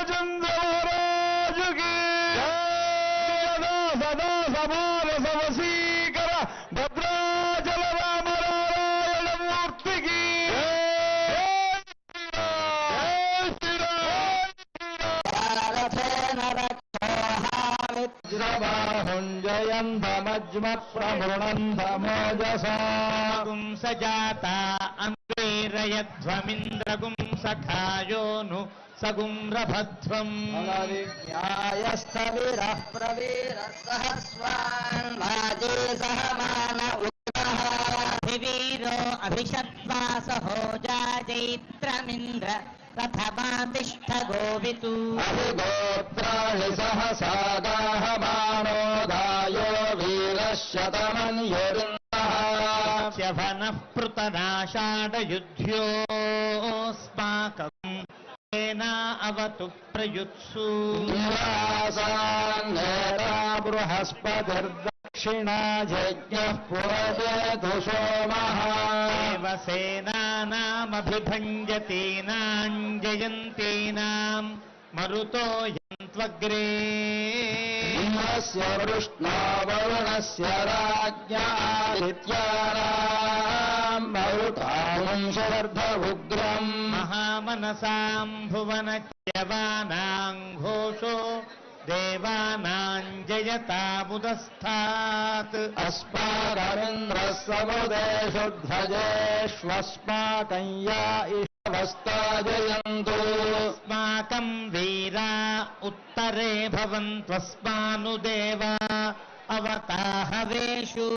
रामचंद्र महाराज की सदा सदा समार समसीकर भद्राचल राम नारायण मूर्ति की जयंधमज्म प्रभुणंधमोजसा सजा गुम्रभध्वम् प्रवीर सह स्वान् सह मान उवीरो अभिषत्वा सहोजाजैत्रमिन्द्र प्रथमा तिष्ठ गोवितु गोत्राभि सहसादाह माणोधायो वीरशतमन्योरिन्द्रः शभनः पृतनाशाडयुध्योऽस्माकम् అవతు ప్రయుత్సు. నిరాసాన్నేతా బృహస్పతిర్దక్షిణా యజ్ఞః పురజేతు సోమः దేవసేనానామభిభంజతీనాం జయంతీనాం మరుతో యంత్వగ్రే. వరుణస్య రాజ్ఞాదిత్యానాం మరుతాంశవర్ధ మహామనసాం मनसाम् म्भुवनज्यवानाम् घोषो देवानाम् जयता बुधस्तात् अस्मादरिन्द्रसमुदेशो भजेष्वस्पाकय्या इष्टवस्ताजयन्तु। अस्माकम् वीरा उत्तरे भवन्त्वस्मानुदेवा अवताहवेषु।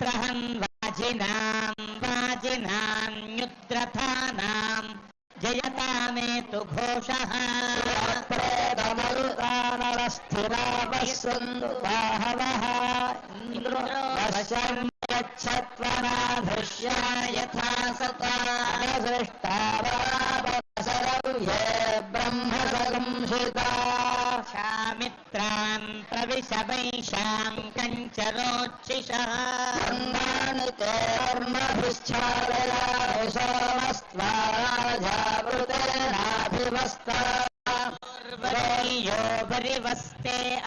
त्रहं वाजिनां वाजिनान्युद्रथानां जयता मे तु घोषः स्थिरावसुन्दाहवः इन्द्रो ो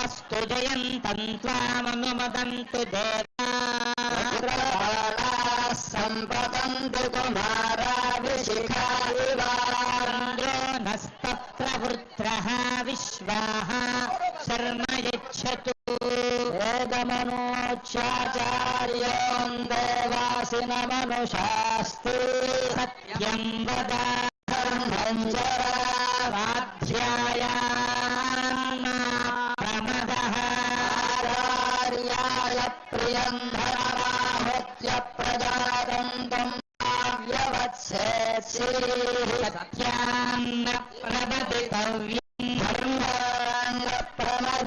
अस्तु जयन्तम् त्वामनुमदन्ति देवाः। सम्प्रदन्तु नस्तत्र नस्तप्रभृत्रः विश्वाः शर्म यच्छतु। वेदमनोचाचार्यो देवासिनमनुषा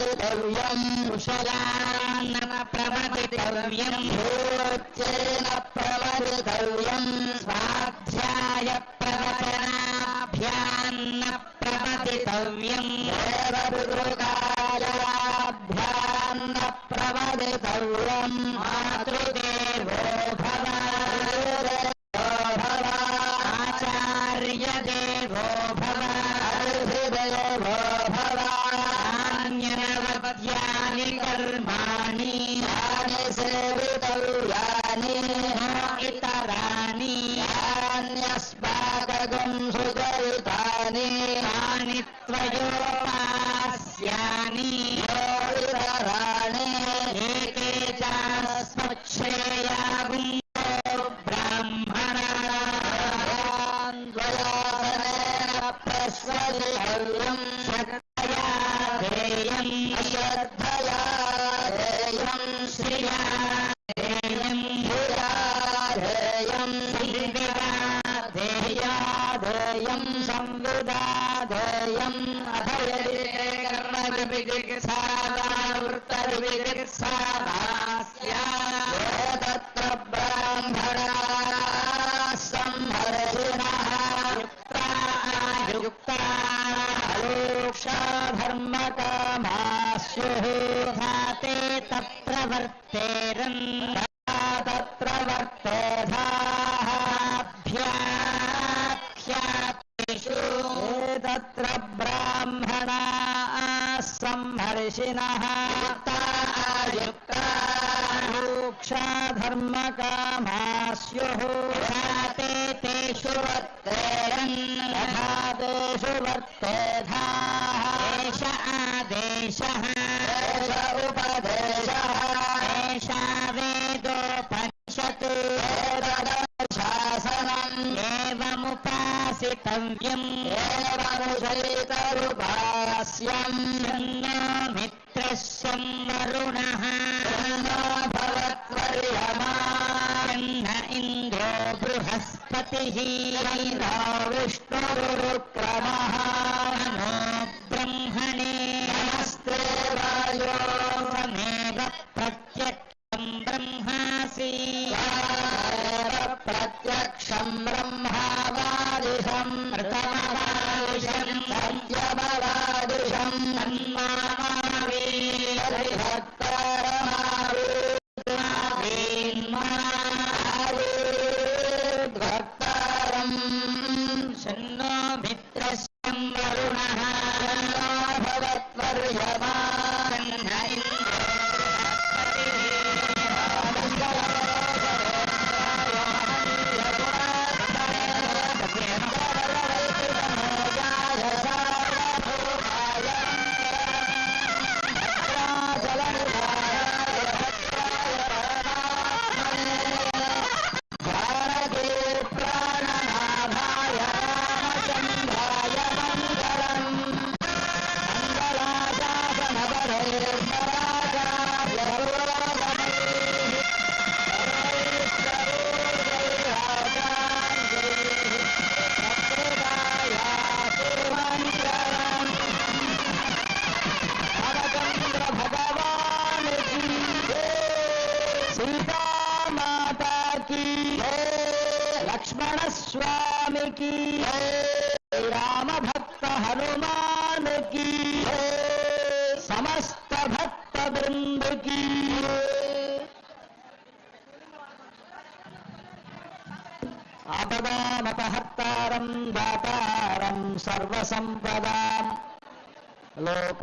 द्रव्यम् कुशलान्न प्रभदिद्रव्यम् रोचेन प्रमदितव्यम् ब्रह्मर्षिणः तायुक्ता धर्मकामा स्युः ते तेषु वर्तेरन्। रन् वर्तेधाः। एष आदेशः। उपदेशः। एषा वेदोपनिषत्। शासनम् एवमुपासितव्यम्। विष्णुरुक्रमः नमो ब्रह्मणे नमस्ते वायो त्वमेव प्रत्यक्षम् ब्रह्मासि प्रत्यक्षम् ब्रह्मावादिशम्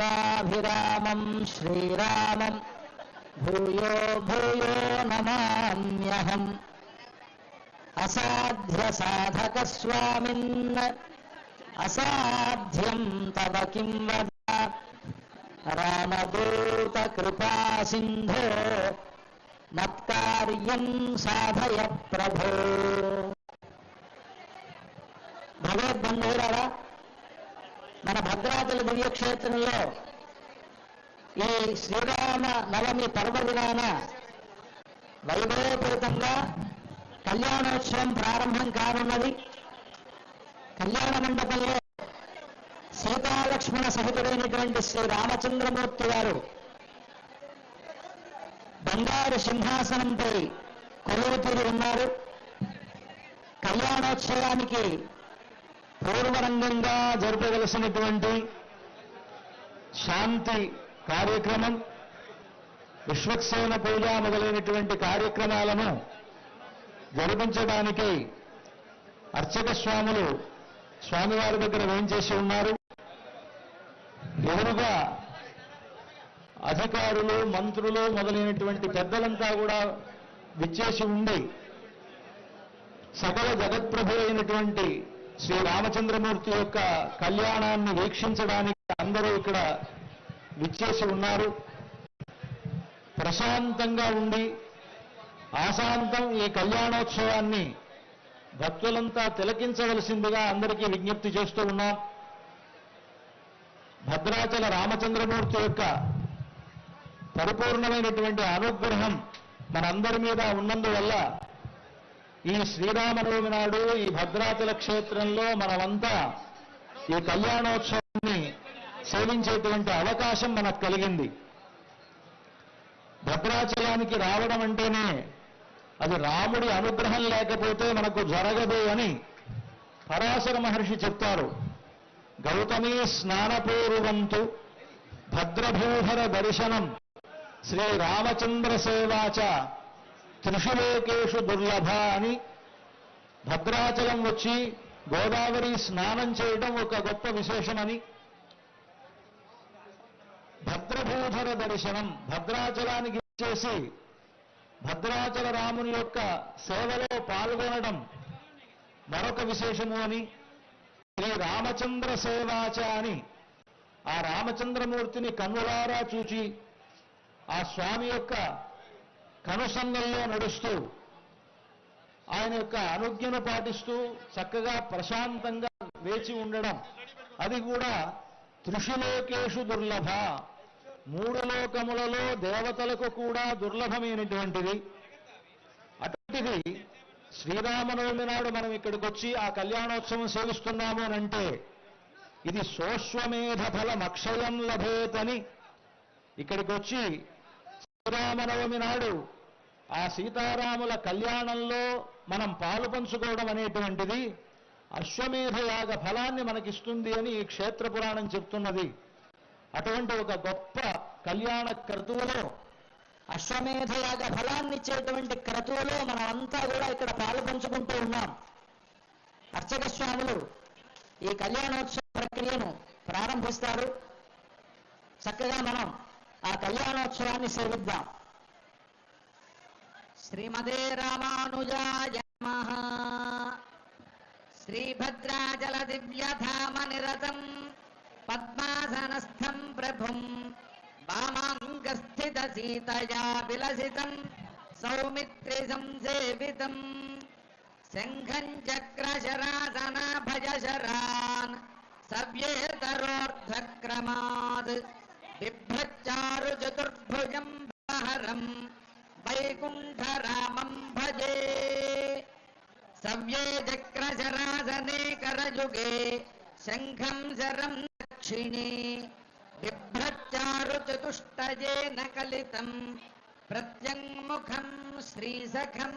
लोकाभिरामं श्रीरामं भूयो भूयो नमाम्यहम् असाध्यसाधकस्वामिन् असाध्यं तव किं वद रामदूतकृपासिन्धो मत्कार्यं साधय प्रभो भगवद्बन्धुरारा మన భద్రాచల దివ్యక్షేత్రంలో ఈ శ్రీరామ నవమి పర్వదినాన వైభవపూరితంగా కళ్యాణోత్సవం ప్రారంభం కానున్నది. కళ్యాణ మండపంలో సీతాలక్ష్మణ సహితుడైనటువంటి శ్రీ రామచంద్రమూర్తి గారు బంగారు సింహాసనంపై కొలువుతూరి ఉన్నారు. కళ్యాణోత్సవానికి పూర్వరంగంగా జరపవలసినటువంటి శాంతి కార్యక్రమం విశ్వక్సేన పూజ మొదలైనటువంటి కార్యక్రమాలను జరిపించడానికి అర్చక స్వాములు స్వామివారి దగ్గర వేయించేసి ఉన్నారు. ఎదురుగా అధికారులు మంత్రులు మొదలైనటువంటి పెద్దలంతా కూడా విచ్చేసి ఉండి సకల జగత్ప్రభు అయినటువంటి శ్రీ రామచంద్రమూర్తి యొక్క కళ్యాణాన్ని వీక్షించడానికి అందరూ ఇక్కడ విచ్చేసి ఉన్నారు. ప్రశాంతంగా ఉండి ఆశాంతం ఈ కళ్యాణోత్సవాన్ని భక్తులంతా తిలకించవలసిందిగా అందరికీ విజ్ఞప్తి చేస్తూ ఉన్నాం. భద్రాచల రామచంద్రమూర్తి యొక్క పరిపూర్ణమైనటువంటి అనుగ్రహం మనందరి మీద ఉన్నందువల్ల ఈ శ్రీరామనవమి నాడు ఈ భద్రాచల క్షేత్రంలో మనమంతా ఈ కళ్యాణోత్సవాన్ని సేవించేటువంటి అవకాశం మనకు కలిగింది. భద్రాచలానికి రావడం అంటేనే అది రాముడి అనుగ్రహం లేకపోతే మనకు జరగదు అని పరాశర మహర్షి చెప్తారు. గౌతమీ స్నానపూర్వంతు భద్రభూహర దర్శనం శ్రీ రామచంద్ర సేవాచ త్రిషులోకేషు దుర్లభ అని భద్రాచలం వచ్చి గోదావరి స్నానం చేయడం ఒక గొప్ప విశేషమని. భద్రభూధర దర్శనం భద్రాచలానికి చేసి భద్రాచల రాముని యొక్క సేవలో పాల్గొనడం మరొక విశేషము అని. శ్రీ రామచంద్ర సేవాచ అని ఆ రామచంద్రమూర్తిని కన్నులారా చూచి ఆ స్వామి యొక్క కనుసన్నల్లో నడుస్తూ ఆయన యొక్క అనుజ్ఞను పాటిస్తూ చక్కగా ప్రశాంతంగా వేచి ఉండడం. అది కూడా త్రిషులోకేషు దుర్లభ. మూడు లోకములలో దేవతలకు కూడా దుర్లభమైనటువంటిది. అటువంటిది శ్రీరామనవమి నాడు మనం ఇక్కడికి వచ్చి ఆ కళ్యాణోత్సవం సేవిస్తున్నాము అని అంటే ఇది సోశ్వమేధ ఫలం అక్షయం లభేతని ఇక్కడికి వచ్చి శ్రీరామనవమి నాడు ఆ సీతారాముల కళ్యాణంలో మనం పాలు పంచుకోవడం అనేటువంటిది అశ్వమేధ యాగ ఫలాన్ని మనకిస్తుంది అని ఈ క్షేత్ర పురాణం చెప్తున్నది. అటువంటి ఒక గొప్ప కళ్యాణ క్రతువులో అశ్వమేధ యాగ ఫలాన్ని ఇచ్చేటువంటి క్రతువులో మనం అంతా కూడా ఇక్కడ పాలు పంచుకుంటూ ఉన్నాం. అర్చక స్వాములు ఈ కళ్యాణోత్సవ ప్రక్రియను ప్రారంభిస్తారు. చక్కగా మనం ఆ కళ్యాణోత్సవాన్ని సేవిద్దాం శ్రీమదే రామానుజాయ నమః శ్రీభద్రాచల దివ్యధామ నిరతం పద్మాసనస్థం ప్రభుం వామాంగస్థిత సీతయా విలసితం సౌమిత్రి సంసేవితం శంఖం చక్రశరాసన భజశరాన్ సవ్యేతరోర్ధక్రమాద్ బిభ్రచారు చతుర్భుజం బహరం వైకుంఠరామం భజే సవ్యే చక్రశరాసనే కరయుగే శంఖం శరం దక్షిణే బిభ్రచారు చతుష్టయేన నకలితం ప్రత్యంముఖం శ్రీసఖం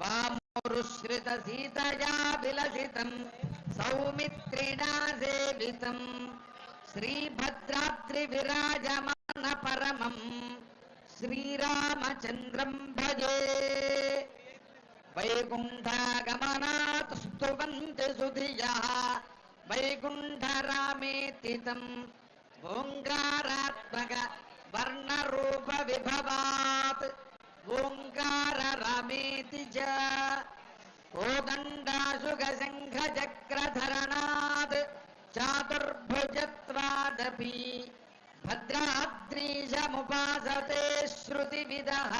వామోరుశ్రిత సీతయా విలసితం సౌమిత్రిణా సేవితం श्रीभद्राद्रिविराजमान परमम् श्रीरामचन्द्रम् भजे वैकुण्ठागमनात् स्तुवन्ति सुधियः वैकुण्ठरामेति तम् ओङ्कारात्मकवर्णरूपविभवात् ओङ्काररामेति च गो चातुर्भुजत्वादपि भद्राद्रीशमुपासते श्रुतिविदः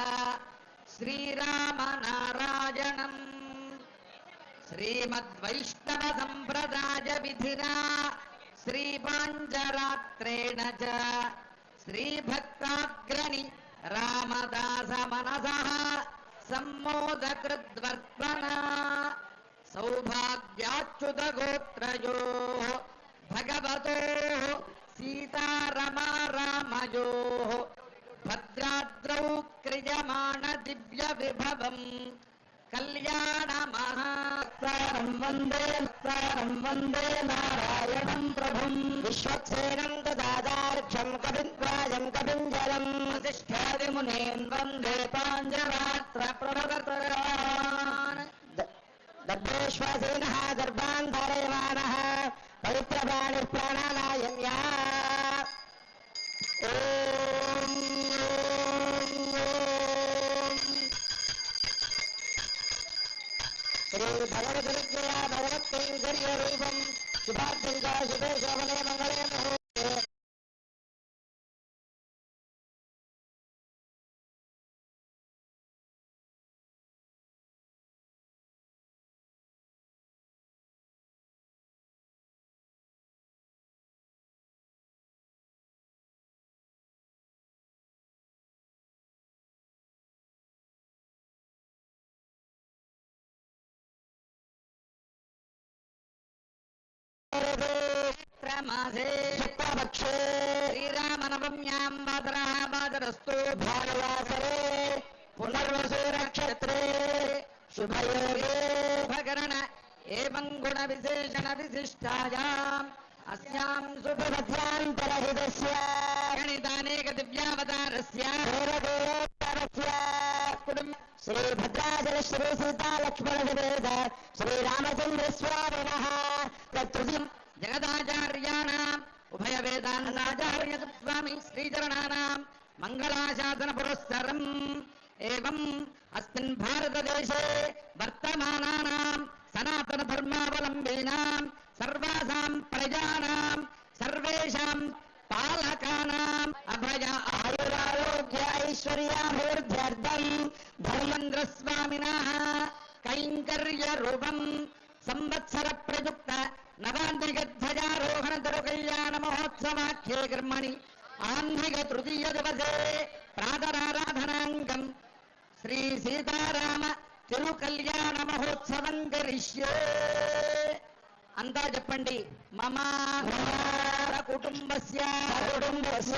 श्रीरामनारायणम्। श्रीमद्वैष्णवसम्प्रदायविधिना श्रीपाञ्चरात्रेण च श्रीभक्ताग्रणि रामदासमनसः सम्मोदकृद्वर्त्मना। सौभाग्याच्युतगोत्रयोः भगवतोः सीतारमा रामयोः भद्राद्रौ क्रियमाणदिव्यविभवम् दिव्य विभव कल्याण वंदे वंदे प्रभुम् विश्वक्सेनं ददादार्घ्यं कविन्द्राजं कविञ्जलम् वसिष्ठादिमुनीन् वंदे पाञ्जरात्र प्रभवतरान् दर्भेश्वसेनः दर्भान् பிராண பிராணாயம் யா ஸ்ரீ பகவதிருத்யா பகவத்தை ரூபம். சுபாத்தங்கா சுபேஷோபலே மங்களே मासे शुक्लपक्षे श्रीरामनवम्यां मातरः मातरस्तु भानुवासरे पुनर्वसूरक्षेत्रे शुभयोगे भगरण एवं गुणविशेषणविशिष्टायाम् अस्यां सुभवध्यान्तरहितस्य गणितानेकदिव्यावतारस्य श्रीभद्राचल श्रीसीतालक्ष्मणजुर्वेद श्रीरामचन्द्रस्वामिनः चतुर्थम् जगदाचार्याणाम् उभयवेदान्नाचार्यस्वामि श्रीचरणानाम् मङ्गलाशासनपुरस्सरम् एवम् अस्मिन् भारतदेशे वर्तमानानाम् सनातनधर्मावलम्बीनाम् सर्वासाम् प्रजानाम् सर्वेषाम् पालकानाम् अभया ఐశ్వర్యాభివృద్ధ్యర్థం ధర్మేంద్రస్వామిన కైంకర్య రూపం సంవత్సర ప్రయుక్త నవాంధ్రిగధ్వజారోహణ దుర్కళ్యాణ మహోత్సవాఖ్యే కర్మణి ఆంధ్రిక తృతీయ దివసే ప్రాతరారాధనాంగం శ్రీ సీతారామ తిరు కళ్యాణ మహోత్సవం కరిష్యే అంతా చెప్పండి మమ కుటుంబస్య కుటుంబస్య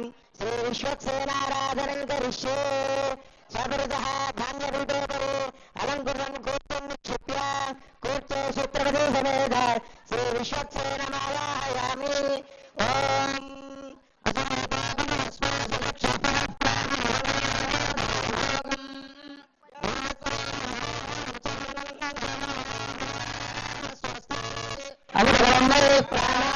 श्री विश्वक्सेनाराधनं करिष्ये स्वगुरुतः धान्यपीठोपरि अलङ्कुरं कूर्मं निक्षिप्य कूर्चे सूत्रपति समेत श्री ॐ प्राण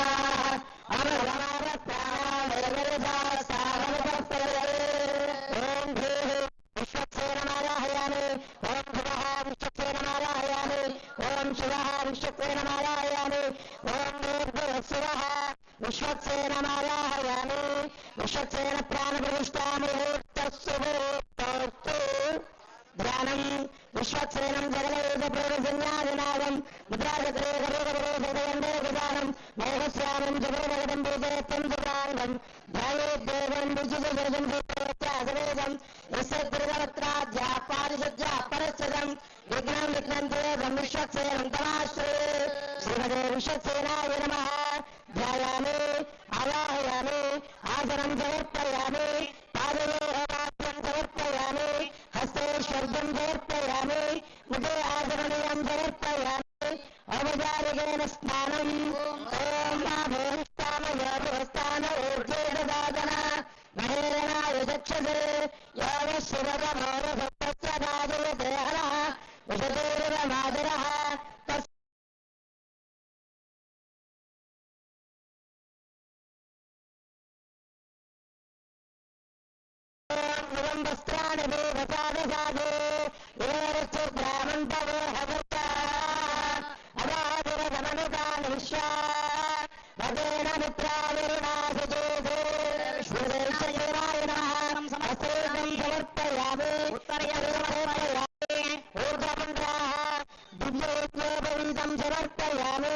तुभ्योद्योपवीतम् समर्पयामि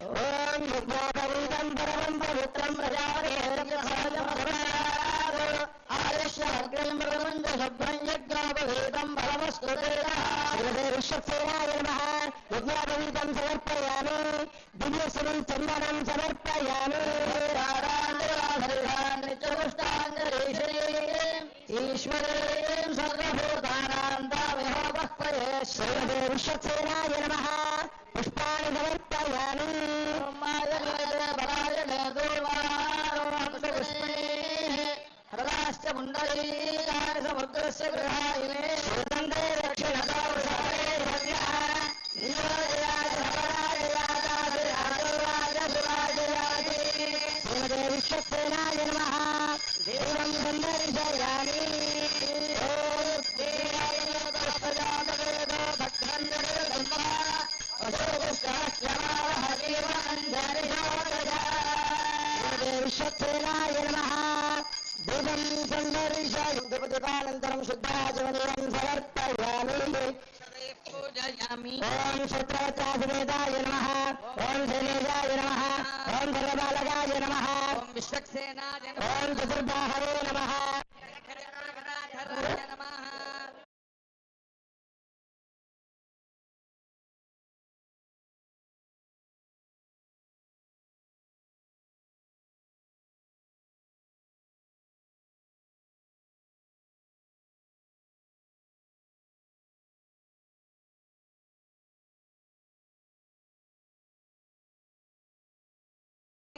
ॐ युग्मोपवीतम् परमम् पवित्रम् प्रजावेभ्यग्रापवीतम् परमस्कृतेनाय नमः। युग्मोपवीतम् समर्पयामि। दिव्यसुरम् चन्दनम् समर्पयामि। ரிஷப் சேனா என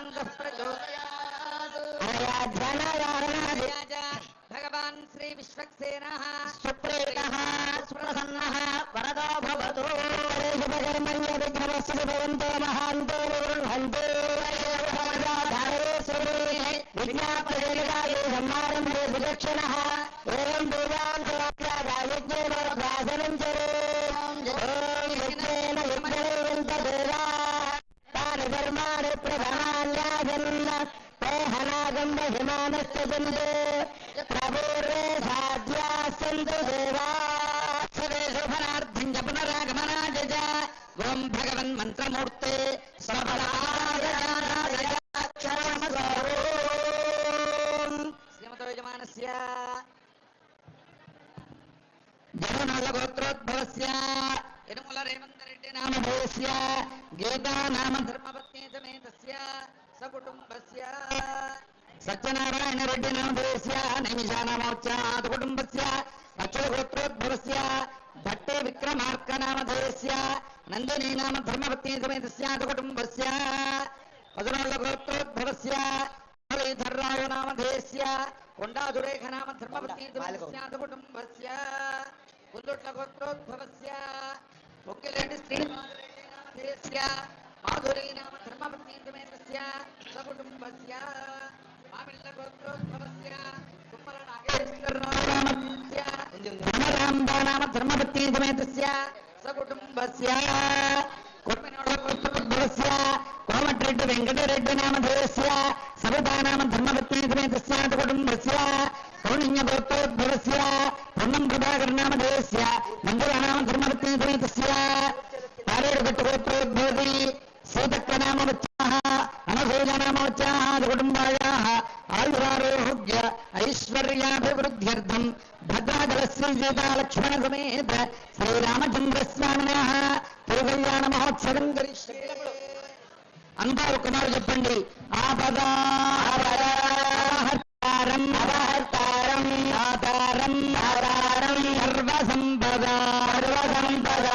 anda मानस्तदनुदे नाम देश्य कोंडाधुरेख नाम धर्मपत्नीकुटुंबस्य कुल्लुट्लगोत्रोद्भवस्य मुक्किलेण्डि स्त्रीस्य माधुरी नाम धर्मपत्नीन्द्रमेन्द्रस्य सकुटुम्बस्य मामिल्लगोत्रोद्भवस्य कुम्बलनागेश्वरनामस्य धर्मराम्बा नाम धर्मपत्नीन्द्रमेन्द्रस्य सकुटुम्बस्य कुर्मिनोडगोत्रोद्भवस्य నాగేశ్వరరావు నామధేయస్య ధర్మరాంబా నామ ధర్మపత్ని సమేతస్య సకుటుంబస్య కొమ్మినోళ్ళ గోత్రోద్భవస్య కోమటిరెడ్డి వెంకటరెడ్డి నామధేయస్య సబతా నామ ధర్మపత్ని సమేతస్య కుటుంబస్య కౌణిన్య గోత్రోద్భవస్య బ్రహ్మం ప్రభాకర్ నామధేయస్య నందుల నామ ధర్మపత్ని సమేతస్య పారేడుగట్టు గోత్రోద్భవతి సీతక్క నామవచ్చాः అనసూయ నామవచ్చాः కుటుంబాయాः ఆయురారోగ్య ఐశ్వర్యాభివృద్ధ్యర్థం భద్రాచలశ్రీ సీతాలక్ష్మణ సమేత శ్రీరామచంద్రస్వామినः తిరుకల్యాణ మహోత్సవం కరిష్యే అంతా ఒక మాట చెప్పండి ఆపదా ఆపదాహర్తారం అవహర్తారం ఆధారం ఆధారం సర్వసంపద సర్వసంపద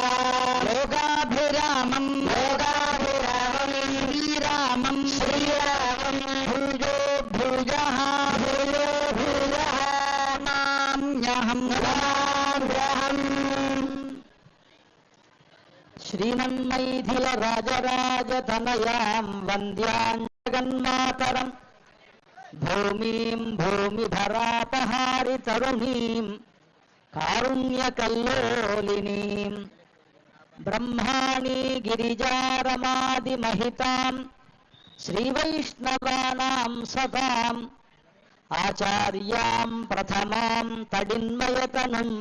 లోకాభిరామం లోకాభిరామం శ్రీరామం శ్రీరామం భూజో భూజ భూజో భూజ మామ్యహం మామ్యహం శ్రీమన్మైథిల రాజరాజతనయాం वंद्यातर वन्द्याञ्जगन्मातरम् भूमिम् भूमिधरापहारितरुणीम् कारुण्यकोलिनी ब्रह्माणि गिरिजारमादिमहिताम् श्रीवैष्णवा सताम् आचार्याम् प्रथमाम् तडिन्मयतनुम्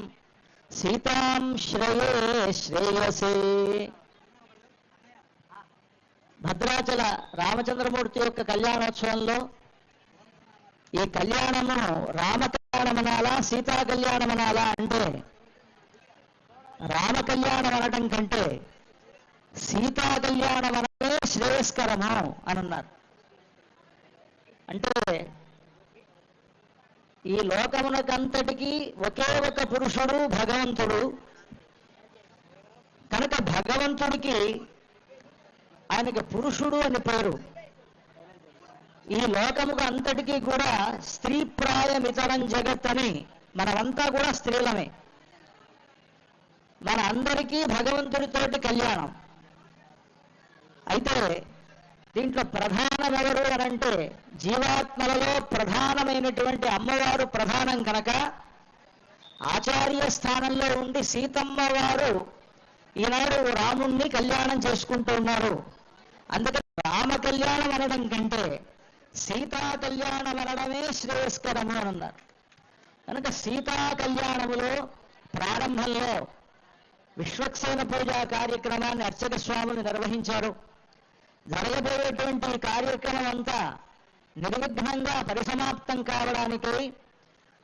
सीता श्रेय श्रेयसे। భద్రాచల రామచంద్రమూర్తి యొక్క కళ్యాణోత్సవంలో ఈ కళ్యాణము రామ కళ్యాణమనాలా సీతా కళ్యాణమనాలా అంటే రామ కళ్యాణం అనడం కంటే సీతా కళ్యాణం అనమే శ్రేయస్కరము అని అన్నారు అంటే ఈ లోకమునకంతటికీ ఒకే ఒక పురుషుడు భగవంతుడు. కనుక భగవంతుడికి ఆయనకి పురుషుడు అని పేరు. ఈ లోకముకు అంతటికీ కూడా స్త్రీ ప్రాయమితరం జగత్ అని మనమంతా కూడా స్త్రీలమే. మన అందరికీ భగవంతుడితోటి కళ్యాణం. అయితే దీంట్లో ప్రధానం ఎవరు అనంటే జీవాత్మలలో ప్రధానమైనటువంటి అమ్మవారు ప్రధానం కనుక ఆచార్య స్థానంలో ఉండి సీతమ్మ వారు ఈనాడు రాముణ్ణి కళ్యాణం చేసుకుంటూ ఉన్నారు. అందుకని రామ కళ్యాణం అనడం కంటే సీతా కళ్యాణం అనడమే శ్రేయస్కరము అని అన్నారు. కనుక సీతా కళ్యాణములో ప్రారంభంలో విశ్వక్సేన పూజా కార్యక్రమాన్ని అర్చక స్వాములు నిర్వహించారు. జరగబోయేటువంటి కార్యక్రమం అంతా నిర్విఘ్నంగా పరిసమాప్తం కావడానికి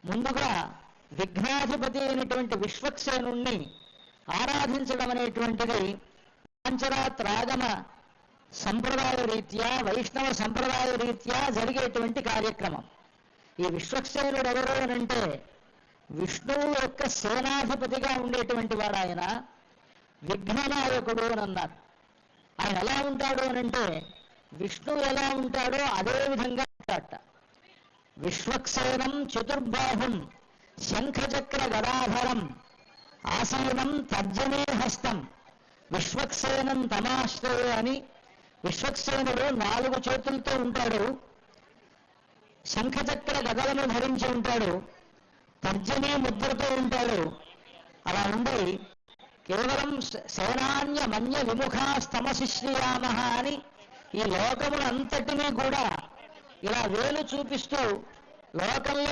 ముందుగా విఘ్నాధిపతి అయినటువంటి విశ్వక్సేనుణ్ణి ఆరాధించడం అనేటువంటిది పాంచరాత్ రాగమ సంప్రదాయ రీత్యా వైష్ణవ సంప్రదాయ రీత్యా జరిగేటువంటి కార్యక్రమం. ఈ విశ్వక్సేనుడు ఎవరు అంటే విష్ణువు యొక్క సేనాధిపతిగా ఉండేటువంటి వాడు ఆయన విఘ్ననాయకుడు అని అన్నారు. ఆయన ఎలా ఉంటాడు అంటే విష్ణువు ఎలా ఉంటాడో అదే విధంగా ఉంటాడట. విశ్వక్సేనం చతుర్బాహుం శంఖచక్ర గదాధరం ఆసీనం తర్జనే హస్తం. విశ్వక్సేనం తమాశ్రయ అని విశ్వక్సేనుడు నాలుగు చేతులతో ఉంటాడు. శంఖచక్ర గదలను ధరించి ఉంటాడు. తర్జనీ ముద్రతో ఉంటాడు. అలా ఉండి కేవలం సేనాన్య మన్య విముఖాస్తమశిశ్రీరామ అని ఈ లోకములంతటినీ కూడా ఇలా వేలు చూపిస్తూ లోకంలో